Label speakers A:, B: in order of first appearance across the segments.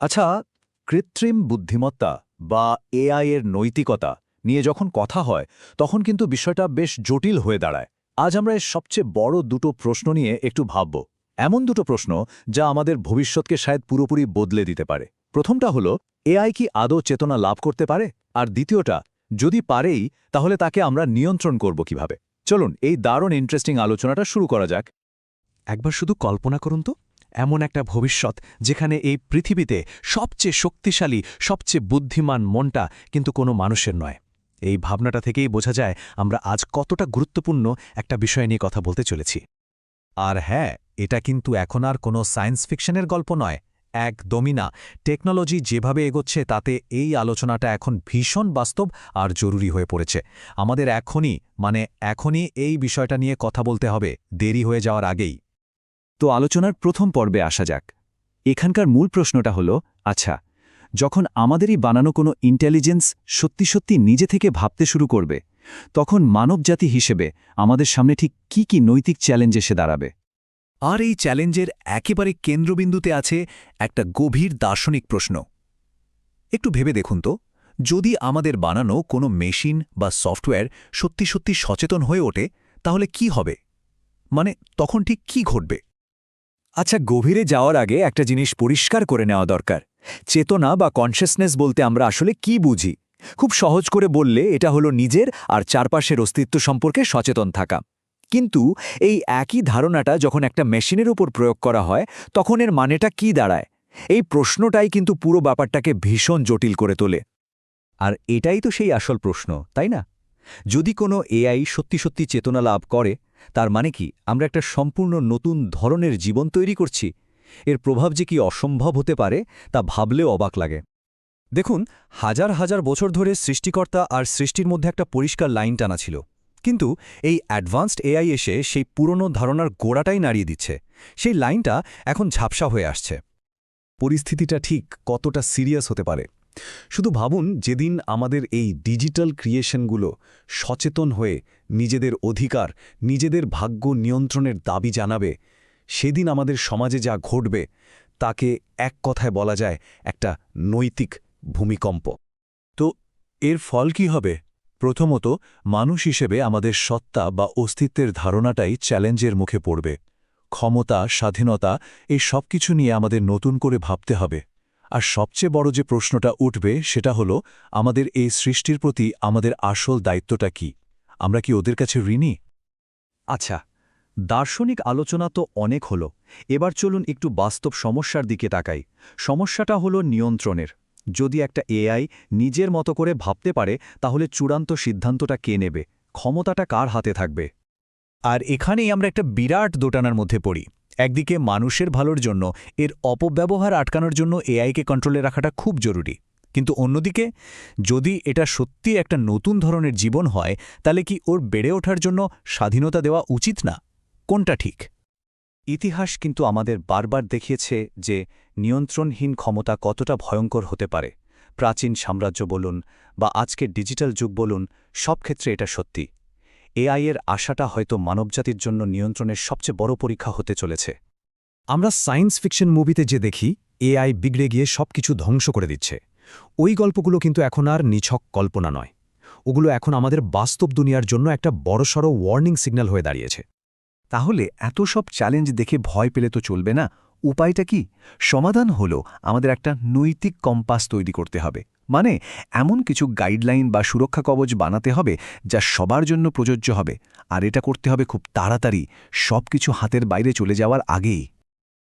A: আচ্ছা কৃত্রিম বুদ্ধিমত্তা বা এআই এর নৈতিকতা নিয়ে যখন কথা হয়, তখন কিন্তু বিষয়টা বেশ জটিল হয়ে দাঁড়ায়। আজ আমরা এর সবচেয়ে বড় দুটো প্রশ্ন নিয়ে একটু ভাবব। এমন দুটো প্রশ্ন যা আমাদের ভবিষ্যৎকে শায়দ পুরোপুরি বদলে দিতে পারে। প্রথমটা হলো, এআই কি আদৌ চেতনা লাভ করতে পারে? আর দ্বিতীয়টা, যদি পারেই, তাহলে তাকে আমরা নিয়ন্ত্রণ করব কীভাবে? চলুন, এই দারুণ ইন্টারেস্টিং আলোচনাটা শুরু করা যাক।
B: একবার শুধু কল্পনা করুন তো। এমন একটা ভবিষ্যৎ যেখানে এই পৃথিবীতে সবচেয়ে শক্তিশালী, সবচেয়ে বুদ্ধিমান মনটা কিন্তু কোনো মানুষের নয়। এই ভাবনাটা থেকেই বোঝা যায় আমরা আজ কতটা গুরুত্বপূর্ণ একটা বিষয় নিয়ে কথা বলতে চলেছি।
C: আর হ্যাঁ এটা কিন্তু এখন আর কোনো সায়েন্স ফিকশনের গল্প নয়, একদমই না। টেকনোলজি যেভাবে এগোচ্ছে, তাতে এই আলোচনাটা এখন ভীষণ বাস্তব আর জরুরি হয়ে পড়েছে। আমাদের এখনই মানে এখনই এই বিষয়টা নিয়ে কথা বলতে হবে, দেরি হয়ে যাওয়ার আগেই।
A: তো আলোচনার প্রথম পর্বে আসা যাক। এখানকার মূল প্রশ্নটা হলো আচ্ছা যখন আমাদেরই বানানো কোনো ইন্টেলিজেন্স সত্যি সত্যি নিজে থেকে ভাবতে শুরু করবে, তখন মানবজাতি হিসেবে আমাদের সামনে ঠিক কি কি নৈতিক চ্যালেঞ্জ এসে দাঁড়াবে?
C: আর এই চ্যালেঞ্জের একেবারে কেন্দ্রবিন্দুতে আছে একটা গভীর দার্শনিক প্রশ্ন। একটু ভেবে দেখুন তো, যদি আমাদের বানানো কোনো মেশিন বা সফটওয়্যার সত্যি সত্যি সচেতন হয়ে ওঠে, তাহলে কি হবে? মানে তখন ঠিক কি ঘটবে?
A: আচ্ছা গভীরে যাওয়ার আগে একটা জিনিস পরিষ্কার করে নেওয়া দরকার। চেতনা বা কনসিয়াসনেস বলতে আমরা আসলে কি বুঝি? খুব সহজ করে বললে এটা হলো নিজের আর চারপাশের অস্তিত্ব সম্পর্কে সচেতন থাকা। কিন্তু এই একই ধারণাটা যখন একটা মেশিনের উপর প্রয়োগ করা হয়, তখন এর মানেটা কি দাঁড়ায়? এই প্রশ্নটাই কিন্তু পুরো ব্যাপারটাকে ভীষণ জটিল করে তোলে। আর এটাই তো সেই আসল প্রশ্ন, তাই না? যদি কোনো এআই সত্যি সত্যি চেতনা লাভ করে তার মানে কি, আমরা একটা সম্পূর্ণ নতুন ধরনের জীবন তৈরি করছি। এর প্রভাব যে কি অসম্ভব হতে পারে, তা ভাবলেও অবাক লাগে।
C: দেখুন, হাজার হাজার বছর ধরে সৃষ্টিকর্তা আর সৃষ্টির মধ্যে একটা পরিষ্কার লাইন টানা ছিল। কিন্তু এই অ্যাডভান্সড এআই এসে সেই পুরনো ধারণার গোড়াটাই নাড়িয়ে দিচ্ছে। সেই লাইনটা এখন ঝাপসা হয়ে আসছে। পরিস্থিতিটা ঠিক কতটা সিরিয়াস হতে পারে? শুধু ভাবুন, যেদিন আমাদের এই ডিজিটাল ক্রিয়েশনগুলো সচেতন হয়ে নিজেদের অধিকার, নিজেদের ভাগ্য নিয়ন্ত্রণের দাবি জানাবে, সেদিন আমাদের সমাজে যা ঘটবে, তাকে এক কথায় বলা যায় একটা নৈতিক ভূমিকম্প।
A: তো এর ফল কি হবে? প্রথমত, মানুষ হিসেবে আমাদের সত্তা বা অস্তিত্বের ধারণাটাই চ্যালেঞ্জের মুখে পড়বে। ক্ষমতা, স্বাধীনতা, এই সব কিছু নিয়ে আমাদের নতুন করে ভাবতে হবে। আর সবচেয়ে বড় যে প্রশ্নটা উঠবে সেটা হলো, আমাদের এই সৃষ্টির প্রতি আমাদের আসল দায়িত্বটা কি? আমরা কি ওদের কাছে ঋণী? আচ্ছা দার্শনিক আলোচনা তো অনেক হলো। এবার চলুন একটু বাস্তব সমস্যার দিকে তাকাই। সমস্যাটা হলো নিয়ন্ত্রণের। যদি একটা এআই নিজের মতো করে ভাবতে পারে, তাহলে চূড়ান্ত সিদ্ধান্তটা কে নেবে? ক্ষমতাটা কার হাতে থাকবে? আর এখানেই আমরা একটা বিরাট দোটানার মধ্যে পড়ি। একদিকে মানুষের ভালোর জন্য, এর অপব্যবহার আটকানোর জন্য এআইকে কন্ট্রোলে রাখাটা খুব জরুরি। কিন্তু অন্যদিকে, যদি এটা সত্যি একটা নতুন ধরনের জীবন হয়, তাহলে কি ওর বেড়ে ওঠার জন্য স্বাধীনতা দেওয়া উচিত না? কোনটা ঠিক? ইতিহাস কিন্তু আমাদের বারবার দেখিয়েছে যে নিয়ন্ত্রণহীন ক্ষমতা কতটা ভয়ঙ্কর হতে পারে। প্রাচীন সাম্রাজ্য বলুন বা আজকের ডিজিটাল যুগ বলুন, সব ক্ষেত্রে এটা সত্যি। এআই এর আশাটা হয়তো মানবজাতির জন্য নিয়ন্ত্রণের সবচেয়ে বড় পরীক্ষা হতে চলেছে।
C: আমরা সায়েন্স ফিকশন মুভিতে যে দেখি, এআই বিগড়ে গিয়ে সবকিছু ধ্বংস করে দিচ্ছে। ওই গল্পগুলো কিন্তু এখন আর নিছক কল্পনা নয়। ওগুলো এখন আমাদের বাস্তব দুনিয়ার জন্য একটা বড়সড় ওয়ার্নিং সিগন্যাল হয়ে দাঁড়িয়েছে।
D: তাহলে এত সব চ্যালেঞ্জ দেখে ভয় পেলে তো চলবে না? উপায়টা কি? সমাধান হলো আমাদের একটা নৈতিক কম্পাস তৈরি করতে হবে। মানে এমন কিছু গাইডলাইন বা সুরক্ষা কবচ বানাতে হবে যা সবার জন্য প্রযোজ্য হবে। আর এটা করতে হবে খুব তাড়াতাড়ি সব কিছু হাতের বাইরে চলে যাওয়ার আগেই।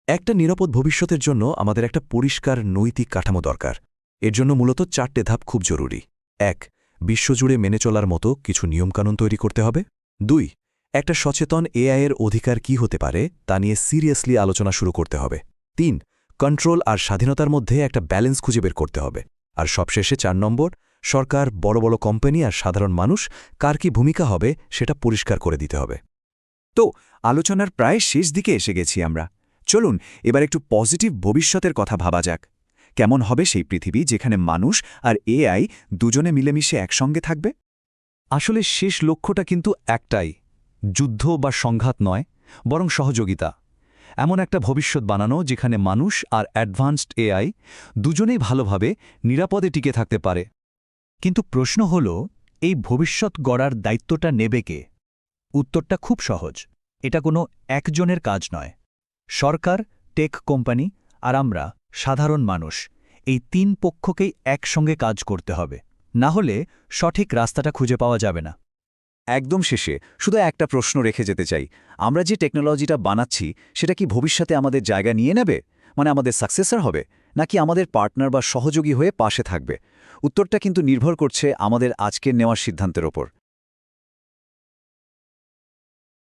C: একটা নিরাপদ ভবিষ্যতের জন্য আমাদের একটা পরিষ্কার নৈতিক কাঠামো দরকার। এর জন্য মূলত চারটে ধাপ খুব জরুরি। এক, বিশ্বজুড়ে মেনে চলার মতো কিছু নিয়মকানুন তৈরি করতে হবে। দুই একটা সচেতন এআইয়ের অধিকার কি হতে পারে, তা নিয়ে সিরিয়াসলি আলোচনা শুরু করতে হবে। তিন, কন্ট্রোল আর স্বাধীনতার মধ্যে একটা ব্যালেন্স খুঁজে বের করতে হবে। আর সবশেষে চার নম্বর, সরকার, বড় বড় কোম্পানি আর সাধারণ মানুষ, কার কি ভূমিকা হবে, সেটা পরিষ্কার করে দিতে হবে।
D: তো, আলোচনার প্রায় শেষ দিকে এসে গেছি আমরা। চলুন, এবার একটু পজিটিভ ভবিষ্যতের কথা ভাবা যাক। কেমন হবে সেই পৃথিবী যেখানে মানুষ আর এআই দুজনে মিলেমিশে একসঙ্গে থাকবে?
A: আসলে শেষ লক্ষ্যটা কিন্তু একটাই। যুদ্ধ বা সংঘাত নয়, বরং সহযোগিতা।
C: এমন একটা ভবিষ্যৎ বানানো যেখানে মানুষ আর অ্যাডভান্সড এআই দুজনেই ভালোভাবে নিরাপদে টিকে থাকতে পারে।
D: কিন্তু প্রশ্ন হল, এই ভবিষ্যৎ গড়ার দায়িত্বটা নেবে কে? উত্তরটা খুব সহজ। এটা কোনো একজনের কাজ নয়। সরকার, টেক কোম্পানি আর আমরা, সাধারণ মানুষ, এই তিন পক্ষকেই একসঙ্গে কাজ করতে হবে। না হলে সঠিক রাস্তাটা খুঁজে পাওয়া যাবে না।
C: একদম শেষে শুধু একটা প্রশ্ন রেখে যেতে চাই। আমরা যে টেকনোলজিটা বানাচ্ছি, সেটা কি ভবিষ্যতে আমাদের জায়গা নিয়ে নেবে? মানে আমাদের সাকসেসর হবে? নাকি আমাদের পার্টনার বা সহযোগী হয়ে পাশে থাকবে? উত্তরটা কিন্তু নির্ভর করছে আমাদের আজকের নেওয়ার সিদ্ধান্তের ওপর।